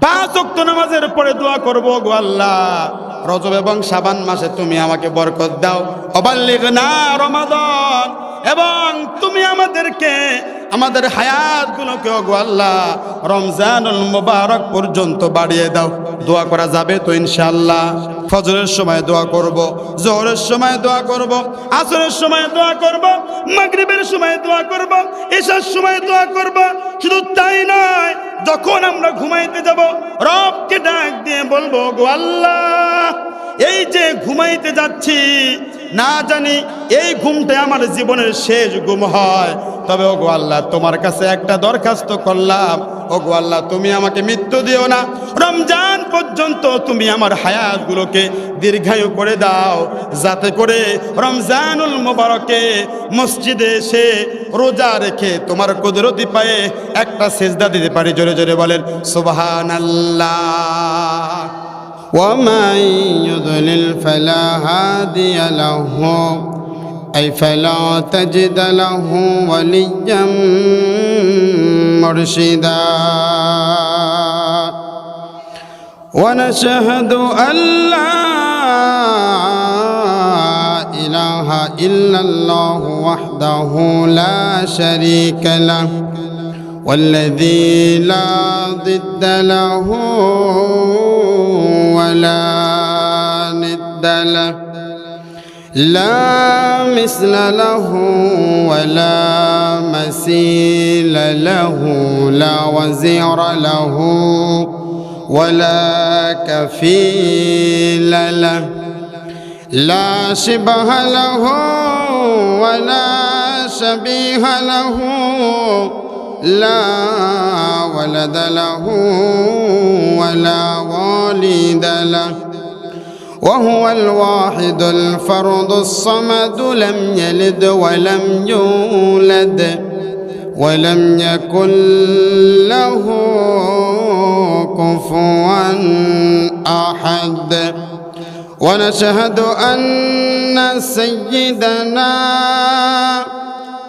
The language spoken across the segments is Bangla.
পাঁচ অক্ত নামাজের পরে দোয়া করব গো আল্লাহ। রজব এবং সাবান মাসে তুমি আমাকে বরকত দাও। অবাল্লিক না রমাদন। এবং তুমি আমাদেরকে, আমাদের হায়াতগুলোকে গো আল্লাহ রমজানুল মুবারক পর্যন্ত বাড়িয়ে দাও। দোয়া করা যাবে তো ইনশাল্লাহ ফজরের সময় দোয়া করব, জোহরের সময় দোয়া করব, আসরের সময় দোয়া করব, মাগরিবের সময় দোয়া করব, ঈশার সময় দোয়া করব। শুধু তাই নয়, যখন আমরা ঘুমাইতে যাব, রবকে ডাক দিয়ে বলব গো আল্লাহ, এই যে ঘুমাইতে যাচ্ছি না জানি এই ঘুমটা আমার জীবনের শেষ ঘুম হয়। তবে ও গো আল্লাহ, তোমার কাছে একটা দরখাস্ত করলাম। ও গো আল্লাহ, তুমি আমাকে মৃত্যু দিও না। রমজান পর্যন্ত তুমি আমার হায়াতগুলোকে দীর্ঘায়ু করে দাও। যাতে করে রমজানুল মোবারকে মসজিদে এসে রোজা রেখে তোমার কুদরতি পায়ে একটা সেজদা দিতে পারি। জোরে জোরে বলেন সুবহান আল্লাহ ومن يضلل فلا هادي له أي فلا تجد له وليا مرشدا. ونشهد أن لا إله إلا الله وحده لا شريك له والذي لا ضد له. ولا ند له لا مثل له ولا مثيل له لا وزير له ولا كفيل له. لا شبه له ولا شبيه له. لا ولد له ولا والد له. وهو الواحد الفرد الصمد لم يلد ولم يولد ولم يكن له كفوا أحد. ونشهد أن سيدنا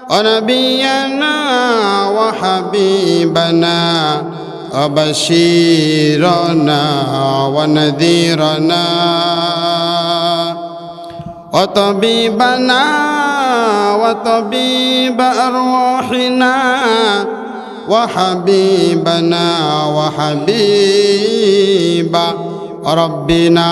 ونبينا وحبيبنا وبشيرنا ونذيرنا وطبيبنا وطبيب أرواحنا وحبيبنا وحبيب ربنا.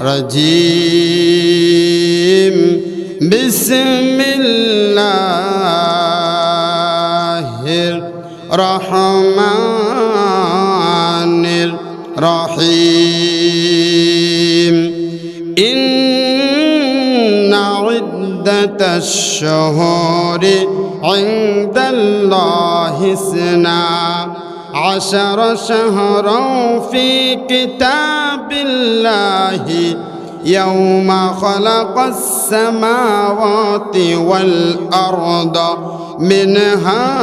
الرجيم. بسم الله الرحمن الرحيم. إن عدة الشهور عند الله اثنا عشر شهرا في كتاب الله. يوم خلق السماوات والأرض منها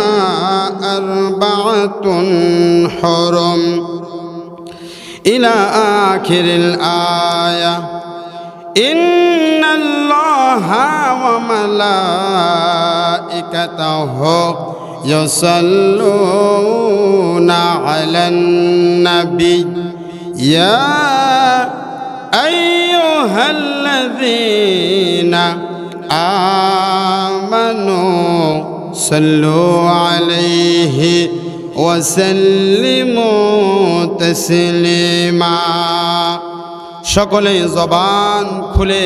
أربعة حرم. إلى آخر الآية إن الله وملائكته يصلون على النبي يا أيها الذين آمنوا صلوا عليه وسلموا تسليما সকলেই জবান খুলে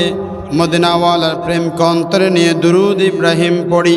মদিনাওয়ালার প্রেম অন্তরে নিয়ে দুরুদ ইব্রাহিম পড়ি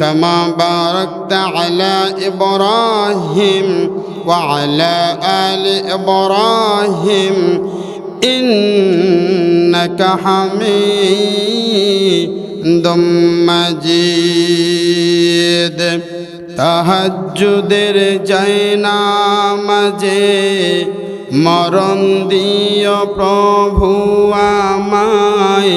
كما باركت على إبراهيم وعلى آل إبراهيم إنك حميد مجيد তাহাজ্জুদের যায়না মাঝে মরণ দিও প্রভু আমায়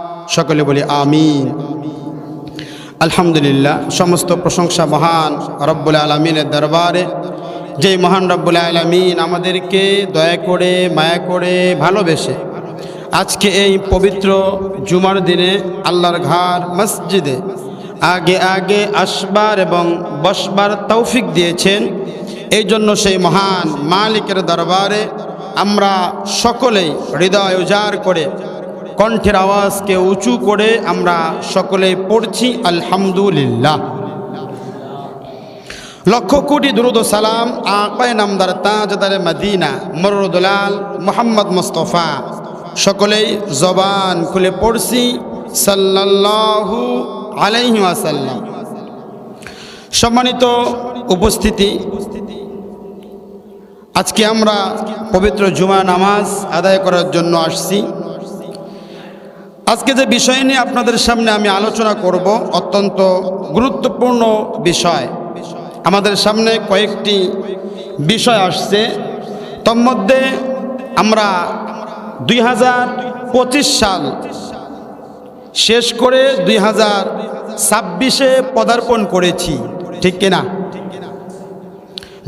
সকলে বলি আমিন। আলহামদুলিল্লাহ, সমস্ত প্রশংসা মহান রব্বুল আলমিনের দরবারে। যে মহান রব্বুল আলমিন আমাদেরকে দয়া করে, মায়া করে ভালোবেসে আজকে এই পবিত্র জুমার দিনে আল্লাহর ঘর মসজিদে আগে আগে আসবার এবং বসবার তৌফিক দিয়েছেন। এই জন্য সেই মহান মালিকের দরবারে আমরা সকলেই হৃদয় উজাড় করে কণ্ঠের আওয়াজকে উঁচু করে আমরা সকলে পড়ছি, আলহামদুলিল্লাহ। লক্ষ কোটি দুরুদ সালাম আকায় নামদার তাজদারে মদিনা মরুদুলাল মোহাম্মদ মুস্তফা। সকলেই জবান খুলে পড়ছি, সাল্লাল্লাহু আলাইহি ওয়াসাল্লাম। সম্মানিত উপস্থিতি, আজকে আমরা পবিত্র জুমা নামাজ আদায় করার জন্য আসছি। আজকে যে বিষয় নিয়ে আপনাদের সামনে আমি আলোচনা করব, অত্যন্ত গুরুত্বপূর্ণ বিষয়। আমাদের সামনে কয়েকটি বিষয় আসছে। তন্মধ্যে আমরা দুই হাজার পঁচিশ সাল শেষ করে দুই হাজার ছাব্বিশে পদার্পণ করেছি, ঠিক কিনা?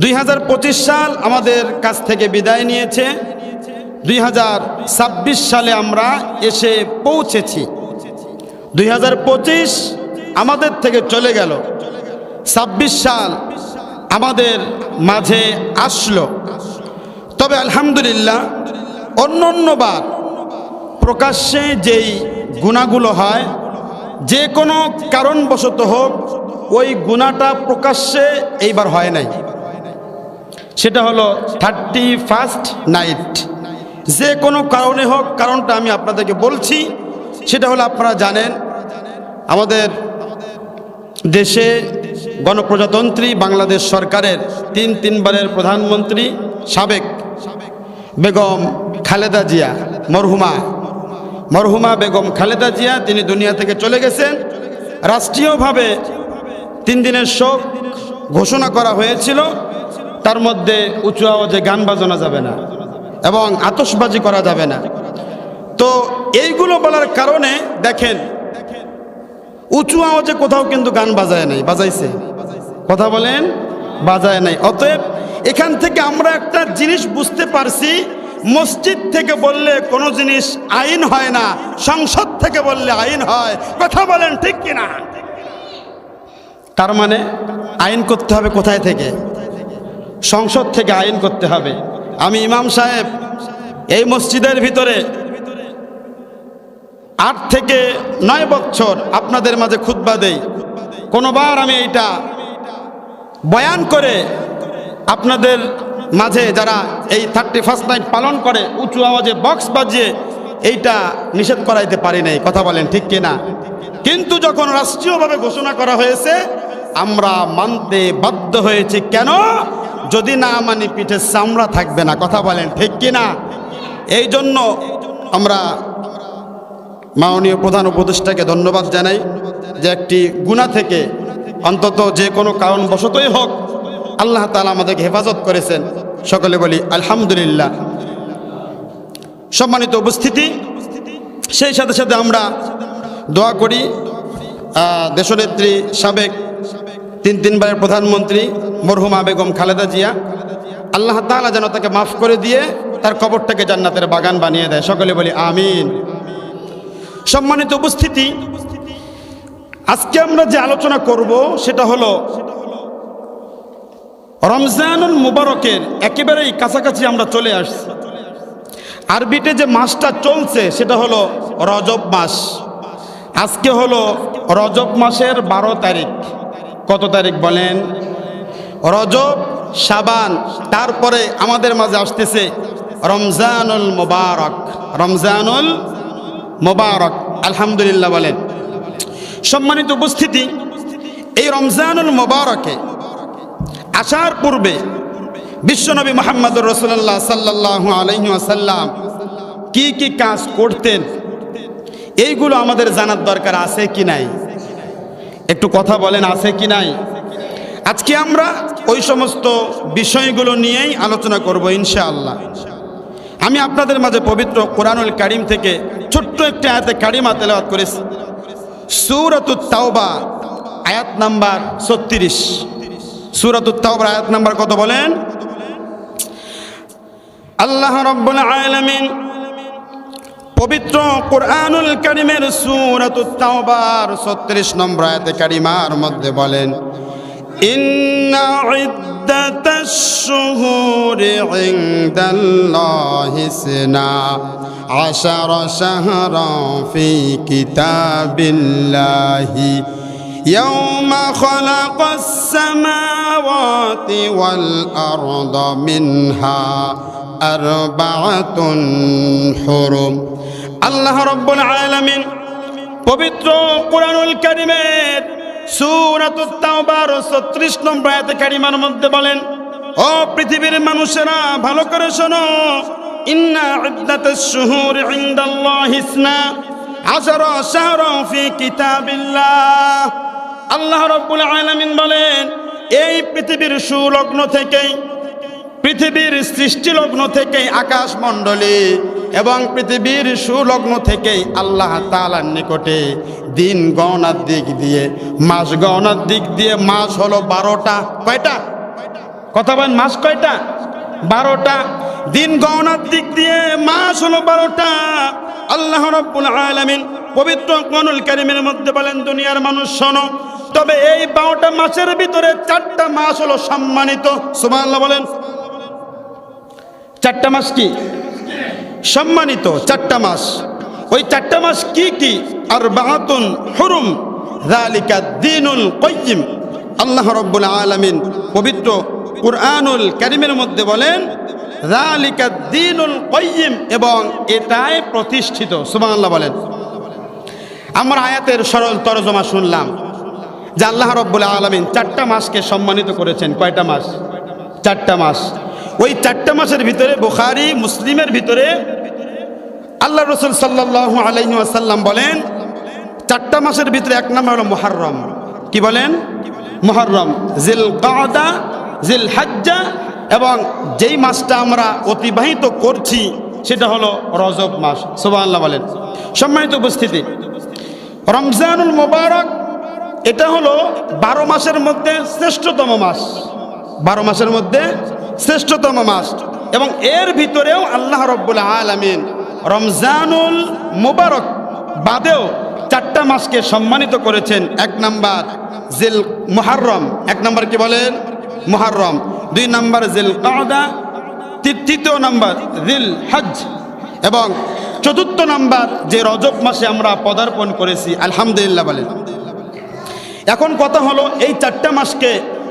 দুই হাজার পঁচিশ সাল আমাদের কাছ থেকে বিদায় নিয়েছে। দুই হাজার ছাব্বিশ সালে আমরা এসে পৌঁছেছি। দুই হাজার পঁচিশ আমাদের থেকে চলে গেল। ছাব্বিশ সাল আমাদের মাঝে আসলো। তবে আলহামদুলিল্লাহ অন্য অন্যবার প্রকাশ্যে যেই গুণাগুলো হয়, যে কোনো কারণবশত হোক, ওই গুণাটা প্রকাশ্যে এইবার হয় নাই। সেটা হলো থার্টি ফার্স্ট নাইট যে কোনো কারণে হোক, কারণটা আমি আপনাদেরকে বলছি, সেটা হলো আপনারা জানেন, আমাদের দেশে গণপ্রজাতন্ত্রী বাংলাদেশ সরকারের তিন তিনবারের প্রধানমন্ত্রী সাবেক বেগম খালেদা জিয়া মরহুমা। মরহুমা বেগম খালেদা জিয়া, তিনি দুনিয়া থেকে চলে গেছেন। রাষ্ট্রীয়ভাবে তিন দিনের শোক ঘোষণা করা হয়েছিল, তার মধ্যে উঁচু আওয়াজে গান বাজানো যাবে না। এবং আতসবাজি করা যাবে না। তো এইগুলো বলার কারণে দেখেন, উঁচু আওয়াজে কোথাও কিন্তু গান বাজায় নাই, বাজাইছে। কথা বলেন, বাজায় নাই। অতএব এখান থেকে আমরা একটা জিনিস বুঝতে পারছি, মসজিদ থেকে বললে কোনো জিনিস আইন হয় না, সংসদ থেকে বললে আইন হয়। কথা বলেন ঠিক কিনা তার মানে আইন করতে হবে কোথায় থেকে? সংসদ থেকে আইন করতে হবে। আমি ইমাম সাহেব, এই মসজিদের ভিতরে আট থেকে নয় বছর আপনাদের মাঝে খুতবা দেই। কোনোবার আমি এইটা বয়ান করে আপনাদের মাঝে যারা এই থার্টি ফার্স্ট নাইট পালন করে, উঁচু আওয়াজে বক্স বাজিয়ে এইটা নিষেধ করাইতে পারি নাই। কথা বলেন ঠিক কিনা? কিন্তু যখন রাষ্ট্রীয়ভাবে ঘোষণা করা হয়েছে, আমরা মানতে বাধ্য হয়েছি। কেন? যদি না মানি পিঠে চামড়া থাকবে না, কথা বলেন ঠিক কি না এই জন্য আমরা মাননীয় প্রধান উপদেষ্টাকে ধন্যবাদ জানাই যে একটি গুণা থেকে অন্তত যে কোনো কারণবশতই হোক আল্লাহ তালা আমাদেরকে হেফাজত করেছেন। সকলে বলি আলহামদুলিল্লাহ। সম্মানিত উপস্থিতি, সেই সাথে সাথে আমরা দোয়া করি। দেশনেত্রী সাবেক তিন তিনবারের প্রধানমন্ত্রী মরহুমা বেগম খালেদা জিয়া, আল্লাহ তাআলা যেন তাকে মাফ করে দিয়ে তার কবরটাকে জান্নাতের বাগান বানিয়ে দেয়। সকলে বলি আমিন। সম্মানিত উপস্থিতি, আজকে আমরা যে আলোচনা করব সেটা হলো রমজানুল মুবারকের একেবারেই কাছাকাছি আমরা চলে আসছি। আরবিতে যে মাসটা চলছে সেটা হলো রজব মাস। আজকে হলো রজব মাসের বারো তারিখ। কত তারিখ বলেন? রজব সাবান তারপরে আমাদের মাঝে আসতেছে রমজানুল মোবারক। রমজানুল মোবারক, আলহামদুলিল্লাহ বলেন। সম্মানিত উপস্থিতি, এই রমজানুল মোবারকে আসার পূর্বে বিশ্বনবী মোহাম্মদুর রসুল্লাহ সাল্লাহ আলহি আসাল্লাম কি কি কাজ করতেন? এইগুলো আমাদের জানার দরকার আছে কি নাই? একটু কথা বলেন, আছে কি নাই? আজকে আমরা ওই সমস্ত বিষয়গুলো নিয়েই আলোচনা করব ইনশাআল্লাহ। আমি আপনাদের মাঝে পবিত্র কোরআনুল কারিম থেকে ছোট্ট একটি আয়াতে কারিমা তেলাওয়াত করেছি। সুরাতুত তাওবা, আয়াত নাম্বার ছত্রিশ। সুরাতুত তাওবার আয়াত নাম্বার কত বলেন? আল্লাহ রব্বুল আলামিন পবিত্র কোরআনুল কারিমের সুরাতুত তাওবার 36 নম্বর আয়াতে কারিমার মধ্যে বলেন ইন্না ইদ্দাতাশ শুহুরি ইনদাল্লাহি ইসনা আশারা শাহরান ফি কিতাবিল্লাহি يوم خلق السماوات والأرض منها أربعة حرم আল্লাহ রব্বুল আলামিন পবিত্র কোরআনুল কারিমের সূরাতুত তাওবার 36 নম্বর আয়াতে কারিমার মধ্যে বলেন, ও পৃথিবীর মানুষেরা, ভালো করে শোনো। ইন্না ইদ্দাতাশ শুহুর ইনদাল্লাহি ইসনা, আশারা শাহরান ফি কিতাবিল্লাহ। আল্লাহ রব্বুল আলামিন বলেন, এই পৃথিবীর সুলগ্ন থেকেই, পৃথিবীর সৃষ্টি লগ্ন থেকেই আকাশ মণ্ডলী এবং পৃথিবীর সুলগ্ন থেকেই আল্লাহ তালার নিকটে দিন গণনার দিক দিয়ে, মাস গণনার দিক দিয়ে, মাস হলো বারোটা, কয়টা? কথা বলেন, মাস কয়টা? বারোটা। দিন গণনার দিক দিয়ে, মাস হলো বারোটা। আল্লাহ রব্বুল আলামিন পবিত্র কনুল কারিমের মধ্যে বলেন, দুনিয়ার মানুষ শোনো, তবে এই বারোটা মাসের ভিতরে চারটা মাস হলো সম্মানিত। সুবহানাল্লাহ বলেন। চারটা মাস কি? সম্মানিত চারটা মাস। ওই চারটা মাস কি কি? আর বাহাতুন হুরুম আল্লাহ রব্বুল আলামিন পবিত্র কুরআনুল কারিমের মধ্যে বলেন এবং এটাই প্রতিষ্ঠিত। সুবহানাল্লাহ বলেন। আমরা আয়াতের সরল তরজমা শুনলাম যে আল্লাহ রব্বুল আলমিন চারটা মাসকে সম্মানিত করেছেন। কয়টা মাস? চারটা মাস। ওই চারটা মাসের ভিতরে বুখারি, মুসলিমের ভিতরে আল্লাহ রসুল সাল্লাহ আলহি আসাল্লাম বলেন, চারটা মাসের ভিতরে এক নাম হলো মোহাররম। কি বলেন? মোহরম জিল কাদা জিল হাজ্জা এবং যেই মাসটা আমরা অতিবাহিত করছি, সেটা হলো রজব মাস। সোবাহ বলেন। সম্মানিত উপস্থিতি, রমজানুল মোবারক, এটা হলো বারো মাসের মধ্যে শ্রেষ্ঠতম মাস। বারো মাসের মধ্যে শ্রেষ্ঠতম মাস এবং এর ভিতরেও আল্লাহ রব্বুল আলমিন রমজানুল মুবারক বাদেও চারটা মাসকে সম্মানিত করেছেন। এক নাম্বার জিল মুহাররম। এক নাম্বার কি বলেন? মুহাররম। দুই নাম্বার জিল কাদা তৃতীয় নাম্বার জিল হজ এবং চতুর্থ নাম্বার যে রজব মাসে আমরা পদার্পণ করেছি, আলহামদুলিল্লাহ বলেন। এখন কথা হলো, এই চারটা মাসকে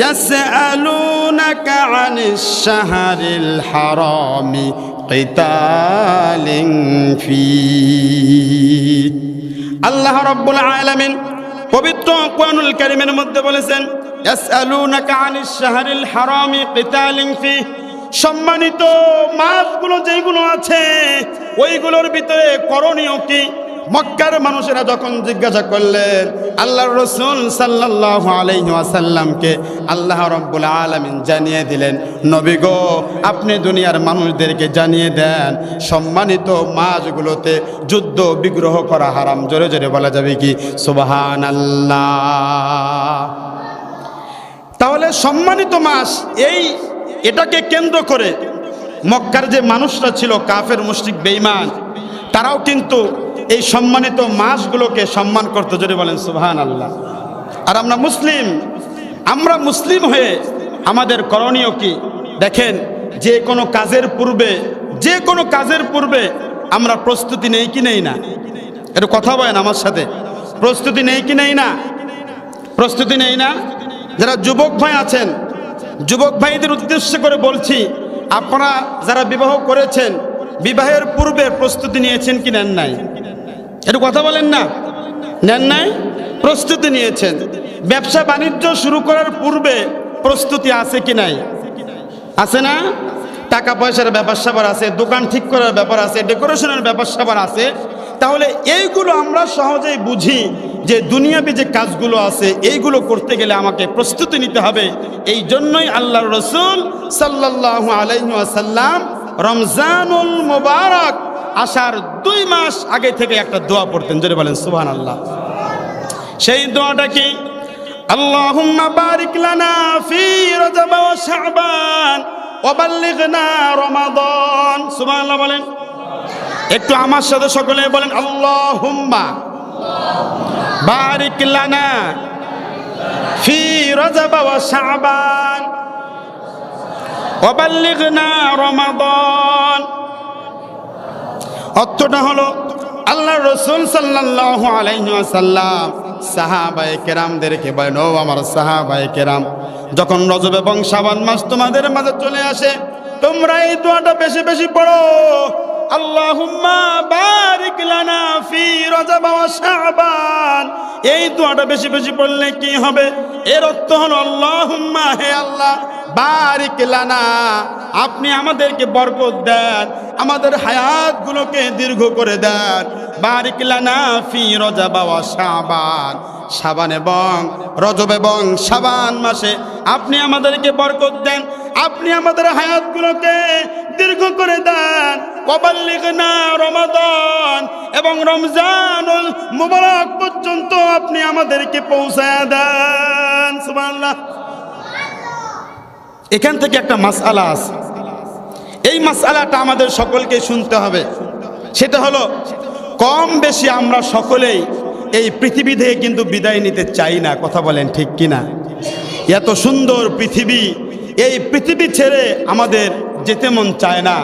ইয়াসআলুনাকা আনিশ শাহরিল হারামি কিতালিন ফি আল্লাহ রাব্বুল আলামিন পবিত্র কোরআনুল কারীমের মধ্যে বলেছেন, ইয়াসআলুনাকা আনিশ শাহরিল হারামি কিতালিন ফি। সম্মানিত মাছগুলো যেগুলো আছে, ওইগুলোর ভিতরে করণীয় কি? মক্কার মানুষেরা যখন জিজ্ঞাসা করলেন আল্লাহ রসুল সাল্লাহ আলাইসাল্লামকে আল্লাহ রব্বুল আলমিন জানিয়ে দিলেন, নবী গো, আপনি দুনিয়ার মানুষদেরকে জানিয়ে দেন, সম্মানিত মাছগুলোতে যুদ্ধ বিগ্রহ করা হারাম। জোরে জোরে বলা যাবে কি? সুবাহান আল্লাহ তাহলে সম্মানিত মাস এই এটাকে কেন্দ্র করে মক্কার যে মানুষরা ছিল, কাফের, মুশরিক, বেঈমান, তারাও কিন্তু এই সম্মানিত মাসগুলোকে সম্মান করতে যদি বলেন সুবহান আল্লাহ আর আমরা মুসলিম আমরা মুসলিম হয়ে আমাদের করণীয় কি? দেখেন, যে কোনো কাজের পূর্বে, যে কোনো কাজের পূর্বে আমরা প্রস্তুতি নেই কি নেই না? একটু কথা বলেন আমার সাথে। প্রস্তুতি নেই কি নেই না? প্রস্তুতি নেই না? যারা যুবক ভাই আছেন, যুবক ভাইদের উদ্দেশ্য করে বলছি, আপনারা যারা বিবাহ করেছেন বিবাহের পূর্বে প্রস্তুতি নিয়েছেন কি নেন নাই? একটু কথা বলেন না। নেন নাই? প্রস্তুতি নিয়েছেন। ব্যবসা বাণিজ্য শুরু করার পূর্বে প্রস্তুতি আছে কি নাই? আছে না? টাকা পয়সার ব্যাপার স্যাপার আছে, দোকান ঠিক করার ব্যাপার আছে, ডেকোরেশনের ব্যাপার স্যাপার আছে। তাহলে এইগুলো আমরা সহজেই বুঝি যে দুনিয়াবি যে কাজগুলো আছে, এইগুলো করতে গেলে আমাকে প্রস্তুতি নিতে হবে। এই জন্যই আল্লাহ রসুল সাল্লাহ আলাইসাল্লাম রমজানুল মোবারক আসার দুই মাস আগে থেকে একটা দোয়া পড়তেন যদি বলেন সুবহান আল্লাহ সেই দোয়াটা কি? আল্লাহুম্মা বারিক লানা বলেন। একটু আমার সাথে সকলে বলেন, আল্লাহুম্মা বারিক ওয়া বাল্লিগনা রমাদান। অর্থটা হলো আল্লাহ রসুল সাল্লাহ আলাইসাল্লাম সাহাবাই কেরামদেরকে বলেন, ও আমার সাহাবাই কেরাম, যখন রজব এবং সাবান মাস তোমাদের মাঝে চলে আসে, তোমরা এই দোয়াটা বেশি বেশি পড়ো। আল্লাহুম্মা বারিক লানা রজব ওয়া এই দোয়াটা বেশি বেশি পড়লে কি হবে? এর অর্থ হলো, আল্লাহুম্মা, হে আল্লাহ, বারিক লানা, আপনি আমাদেরকে বরকত দেন, আমাদের হায়াতগুলোকে দীর্ঘ করে দেন। বারিক লানা ফি রজব বাবা শাবান। সাবান এবং রজব এবং সাবান মাসে আপনি আমাদেরকে বরকত দেন, আপনি আমাদের হায়াতগুলোকে দীর্ঘ করে দেন। কবাল্লিগনা রমাদান এবং রমজানুল মুবারক পর্যন্ত আপনি আমাদেরকে পৌঁছায় দেন। সুবহানাল্লাহ। এখান থেকে একটা মাসআলা আছে। এই মাসআলাটা আমাদের সকলকে শুনতে হবে। সেটা হলো, কম বেশি আমরা সকলেই এই পৃথিবী থেকে কিন্তু বিদায় নিতে চাই না, কথা বলেন ঠিক কিনা? এত সুন্দর পৃথিবী, এই পৃথিবী ছেড়ে আমাদের যেতে মন চায় না।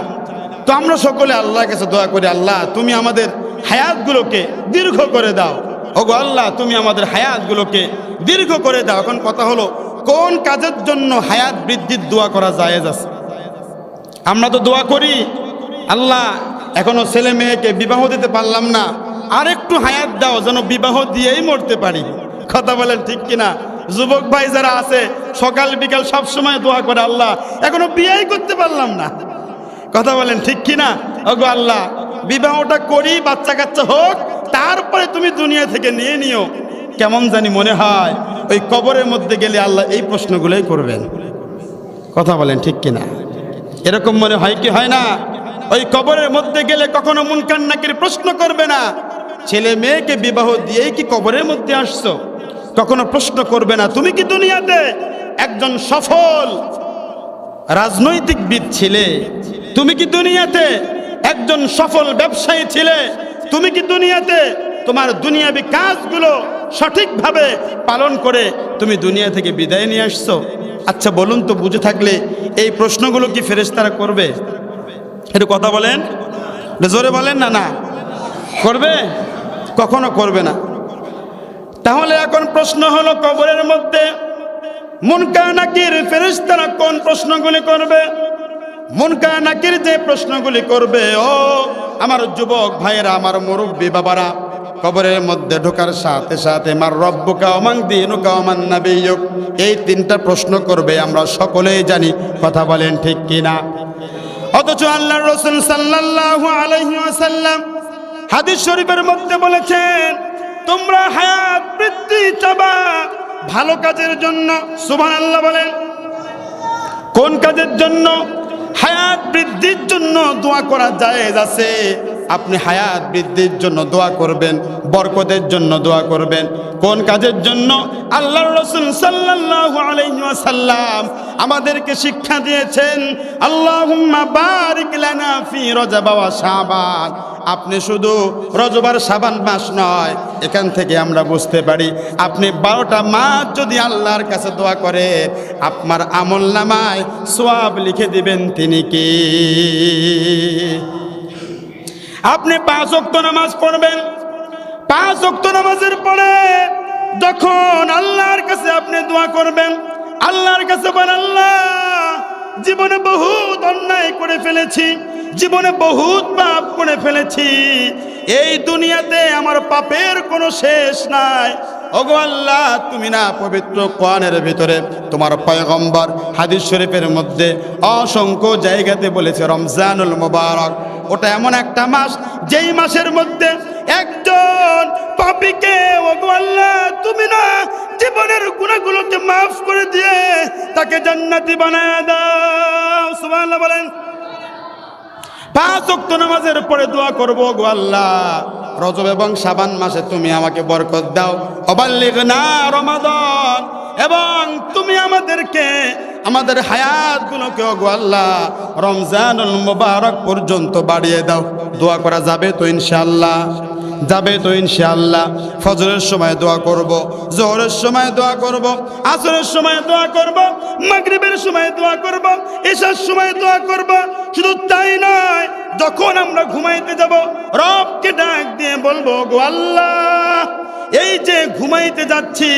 তো আমরা সকলে আল্লাহর কাছে দোয়া করি, আল্লাহ, তুমি আমাদের হায়াতগুলোকে দীর্ঘ করে দাও। ওগো আল্লাহ, তুমি আমাদের হায়াতগুলোকে দীর্ঘ করে দাও। এখন কথা হলো, কোন কাজের জন্য হায়াত বৃদ্ধির দোয়া করা জায়েজ আছে? আমরা তো দোয়া করি, আল্লাহ, এখনও ছেলে মেয়েকে বিবাহ দিতে পারলাম না। আর একটু হায়াত দাও যেন বিবাহ দিয়েই মরতে পারি। কথা বলেন ঠিক কিনা? যুবক ভাই যারা আছে, সকাল বিকাল সব সময় দোয়া করে, আল্লাহ, এখনও বিয়েই করতে পারলাম না। কথা বলেন ঠিক কিনা? ওগো আল্লাহ, বিবাহটা করি বাচ্চা কাচ্চা হোক, তারপরে তুমি দুনিয়া থেকে নিয়ে নিও। কেমন জানি মনে হয়, ওই কবরের মধ্যে গেলে আল্লাহ এই প্রশ্নগুলোই করবেন। কথা বলেন ঠিক কিনা? এরকম মনে হয় কি? হয় না? ওই কবরের মধ্যে গেলে কখনো মুনকান নাকির প্রশ্ন করবে না। ছেলে মেয়েকে বিবাহ দিয়েই কি কবরের মধ্যে আসছো? কখনো প্রশ্ন করবে না, তুমি কি দুনিয়াতে একজন সফল রাজনৈতিকবিদ ছিলে? তুমি কি দুনিয়াতে একজন সফল ব্যবসায়ী ছিলে? তুমি কি দুনিয়াতে তোমার দুনিয়াবি কাজগুলো সঠিকভাবে পালন করে তুমি দুনিয়া থেকে বিদায় নিয়ে আসছো? আচ্ছা বলুন তো, বুঝে থাকলে এই প্রশ্নগুলো কি ফেরেশতারা করবে? একটু কথা বলেন। জোরে বলেন না না। করবে? কখনো করবে না। তাহলে এখন প্রশ্ন হলো কবরের মধ্যে মুনকা নাকির ফেরেশতারা কোন প্রশ্নগুলি করবে? মুনকা নাকির যে প্রশ্নগুলি করবে, ও আমার যুবক ভাইয়েরা, আমার মুরব্বী বাবারা, কবরের মধ্যে ঢোকার সাথে সাথে, মার রব্বুকা অমাং দিনুকা অমান নাবিয়ুক এই তিনটা প্রশ্ন করবে, আমরা সকলেই জানি, কথা বলেন ঠিক কিনা? অথচ আল্লাহ রসুল সাল্লাল্লাহু আলাইহি ওয়াসাল্লাম হাদিস শরীফের মধ্যে বলেছেন, তোমরা হায়াত, বৃদ্ধি, চাবা, ভালো কাজের জন্য সুবহানাল্লাহ বলেন। কোন কাজের জন্য? হায়াত, বৃদ্ধির জন্য দোয়া করা জায়েজ আছে। আপনি হায়াত বৃদ্ধির জন্য দোয়া করবেন, বরকতের জন্য দোয়া করবেন। কোন কাজের জন্য? আল্লাহ রসুল ওয়াসাল্লাম আমাদেরকে শিক্ষা দিয়েছেন আল্লাহ ওয়া শাবান। আপনি শুধু রজবার সাবান মাস নয়, এখান থেকে আমরা বুঝতে পারি, আপনি বারোটা মাস যদি আল্লাহর কাছে দোয়া করে, আপনার আমল নামায় সোয়াব লিখে দিবেন তিনি কি? আপনি পাঁচ অক্ত নামাজ পড়বেন। পাঁচ অক্ত নামাজের পরে যখন আল্লাহর কাছে আপনি দোয়া করবেন, আল্লাহর কাছে বলেন, আল্লাহ, জীবনে বহুত অন্যায় করে ফেলেছি, জীবনে বহুত পাপ করে ফেলেছি। এই দুনিয়াতে আমার পাপের কোনো শেষ নাই। ওগো আল্লাহ, তুমি না পবিত্র কোয়ানের ভিতরে তোমার পয়গম্বর হাদিস শরীফের মধ্যে অসংখ্য জায়গাতে বলেছে, রমজানুল মোবারক। ওটা এমন একটা মাস, যেই মাসের মধ্যে একজন পাপিকে আল্লাহ, তুমি না জীবনের গুণাগুলোকে মাফ করে দিয়ে তাকে জান্নাতি বানায় দাও। সুবহানাল্লাহ বলেন। পাঁচ ওয়াক্ত নামাজের পরে দোয়া করব গো আল্লাহ। রজব এবং সাবান মাসে তুমি আমাকে বরকত দাও। অবাল্লিগ না রমাদন। এবং তুমি আমাদেরকে আমাদের হায়াত গুলোকে গো আল্লাহ রমজানুল মুবারক পর্যন্ত বাড়িয়ে দাও। দোয়া করা যাবে তো ইনশাল্লাহ যাবে তো ইনশাআল্লাহ। ফজরের সময় দোয়া করব, জোহরের সময় দোয়া করব, আসরের সময় দোয়া করব, মাগরিবের সময় দোয়া করব এশার সময় দোয়া করব। শুধু তাই নয়, যখন আমরা ঘুমাইতে যাব, রবকে ডাক দিয়ে বলব গো আল্লাহ, এই যে ঘুমাইতে যাচ্ছি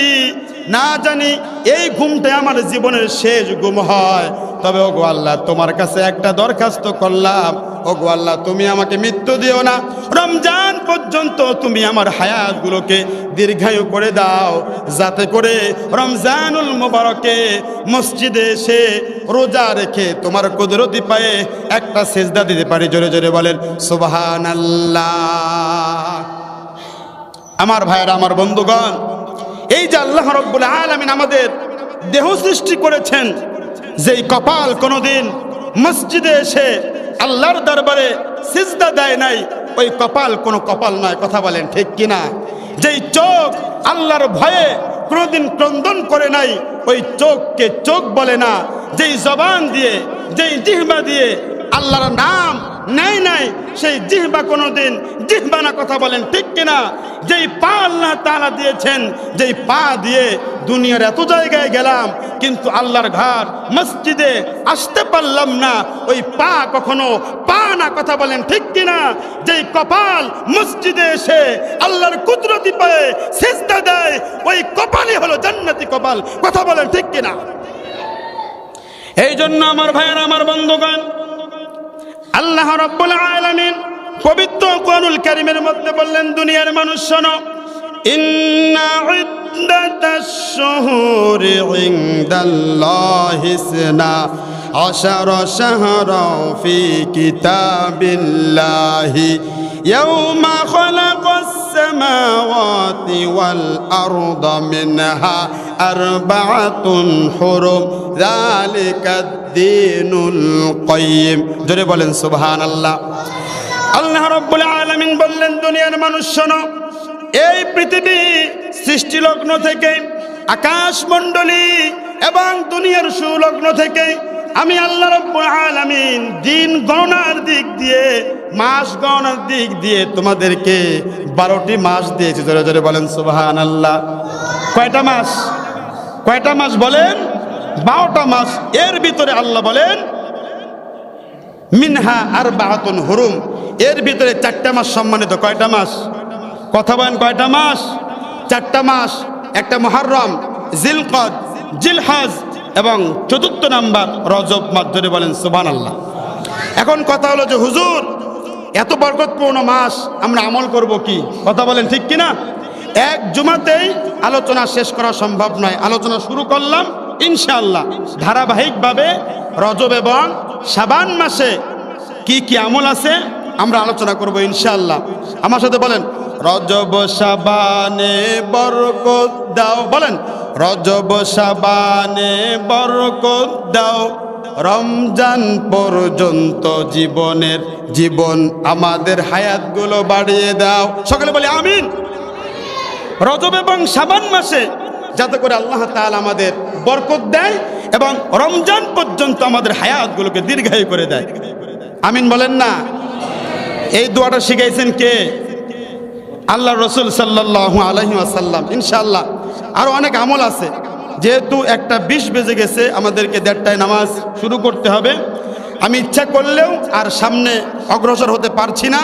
না জানি এই ঘুমটা আমার জীবনের শেষ ঘুম হয়। তবে ওগো আল্লাহ, তোমার কাছে একটা দরখাস্ত করলাম। ওগো আল্লাহ, তুমি আমাকে মৃত্যু দিও না। রমজান পর্যন্ত তুমি আমার হায়াতগুলোকে দীর্ঘায়ু করে দাও। যাতে করে রমজানুল মোবারকে মসজিদে এসে রোজা রেখে তোমার কুদরতি পায়ে একটা সেজদা দিতে পারি। জোরে জোরে বলেন সুবাহান আল্লাহ আমার ভাইয়েরা, আমার বন্ধুগণ এই যে আল্লাহ রব্বুল আলামিন আমাদের দেহ সৃষ্টি করেছেন, যেই কপাল কোনোদিন মসজিদে এসে আল্লাহর দরবারে সিজদা দেয় নাই, ওই কপাল কোনো কপাল নয়, কথা বলেন ঠিক কিনা? যেই চোখ আল্লাহর ভয়ে কোনোদিন ক্রন্দন করে নাই, ওই চোখকে চোখ বলে না, যেই জবান দিয়ে, যেই জিহ্বা দিয়ে আল্লাহর নাম নাই নাই। সেই জিহ্বা কোনোদিন জিহ্বা না কথা বলেন, ঠিক কিনা? যেই পা আল্লাহ তাআলা দিয়েছেন, যেই পা দিয়ে দুনিয়ার এত জায়গায় গেলাম, কিন্তু আল্লাহর ঘর মসজিদে আসতে পারলাম না। ওই পা কখনো পা না কথা বলেন, ঠিক কিনা? যেই কপাল মসজিদে এসে আল্লাহর কুদরতি পায়ে সেজদা দেয়, ওই কপালই হলো জান্নাতি কপাল। কথা বলেন, ঠিক কিনা? এই জন্য আমার ভাইয়েরা, আমার বন্ধুগণ আল্লাহ রব্বুল আলামিন পবিত্র কোরআনুল কারিমের মধ্যে বললেন, দুনিয়ার মানুষ শোনো, ইন্না ইদ্দাতাশ শুহুরি ইনদাল্লাহি ইসনা আশার শাহরা ফি কিতাবিল্লাহি। ইয়াউমা খালাকাস السماوات والأرض منها أربعة حرم ذلك الدين القيم জোরে বলেন সুবহান আল্লাহ আল্লাহ রব্বুল আলামিন বললেন দুনিয়ার মানুষ শোনো এই পৃথিবী সৃষ্টি লগ্ন থেকে আকাশ মণ্ডলী এবং দুনিয়ার সুলগ্ন থেকে আমি আল্লাহ রব্বুল আলামিন দিন গণনার দিক দিয়ে মাস গণনার দিক দিয়ে তোমাদেরকে বারোটি মাস দিয়েছি। জোরে জোরে বলেন সুবহান আল্লাহ কয়টা মাস? কয়টা মাস বলেন? বারোটা মাস। এর ভিতরে আল্লাহ বলেন, মিনহা আর বাহাতুন হুরুম। এর ভিতরে চারটা মাস সম্মানিত। কয়টা মাস? কথা বলেন, কয়টা মাস? চারটা মাস। একটা মহারম জিলকদ, জিলহাজ এবং চতুর্থ নাম্বার রজব মাধ্যমে বলেন সুবান আল্লাহ এখন কথা হলো যে হুজুর এত বরকতপূর্ণ মাস আমরা আমল করব কি? কথা বলেন ঠিক কিনা? এক জুমাতেই আলোচনা শেষ করা সম্ভব নয়। আলোচনা শুরু করলাম, ইনশাআল্লাহ। ধারাবাহিকভাবে রজব এবং সাবান মাসে কি কি আমল আছে আমরা আলোচনা করব ইনশাআল্লাহ। আমার সাথে বলেন, রজব, সাবানে বরকত দাও। বলেন, রজব, সাবানে বরকত দাও। রমজান পর্যন্ত জীবনের জীবন আমাদের হায়াতগুলো বাড়িয়ে দাও। সকলে বলে আমিন। রজব এবং সাবান মাসে যাতে করে আল্লাহ তাআলা আমাদের বরকত দেয় এবং রমজান পর্যন্ত আমাদের হায়াতগুলোকে দীর্ঘায়ু করে দেয়। আমিন বলেন না? এই দোয়াটা শিখাইছেন কে? আল্লাহ রসুল সাল্লাহ আলহি আসাল্লাম ইনশাল্লাহ আরও অনেক আমল আছে। যেহেতু একটা বিষ বেজে গেছে, আমাদেরকে দেড়টায় নামাজ শুরু করতে হবে। আমি ইচ্ছা করলেও আর সামনে অগ্রসর হতে পারছি না।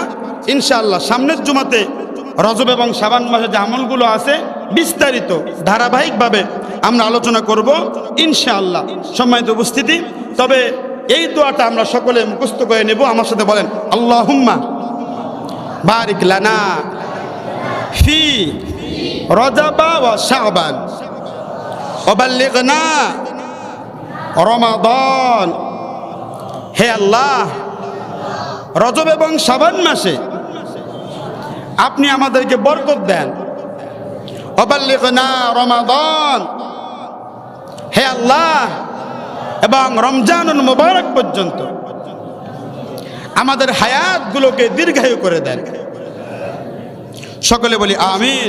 ইনশাআল্লাহ সামনের জুমাতে রজব এবং সাবান মাসে যে আমলগুলো আছে, বিস্তারিত, ধারাবাহিকভাবে আমরা আলোচনা করব, ইনশাআল্লাহ। সম্মানিত উপস্থিতি, তবে এই দোয়াটা আমরা সকলে মুখস্থ করে নেব। আমার সাথে বলেন, আল্লাহুম্মা বারিক লানা ফি রজাবা ওয়া শাবান। রমাদান হে আল্লাহ, রজব এবং সাবান মাসে আপনি আমাদেরকে বরকত দেন। ওবাল্লিগনা রমাদন হে আল্লাহ, এবং রমজানুল মুবারক পর্যন্ত আমাদের হায়াতগুলোকে দীর্ঘায়ু করে দেন। সকলে বলি, আমিন।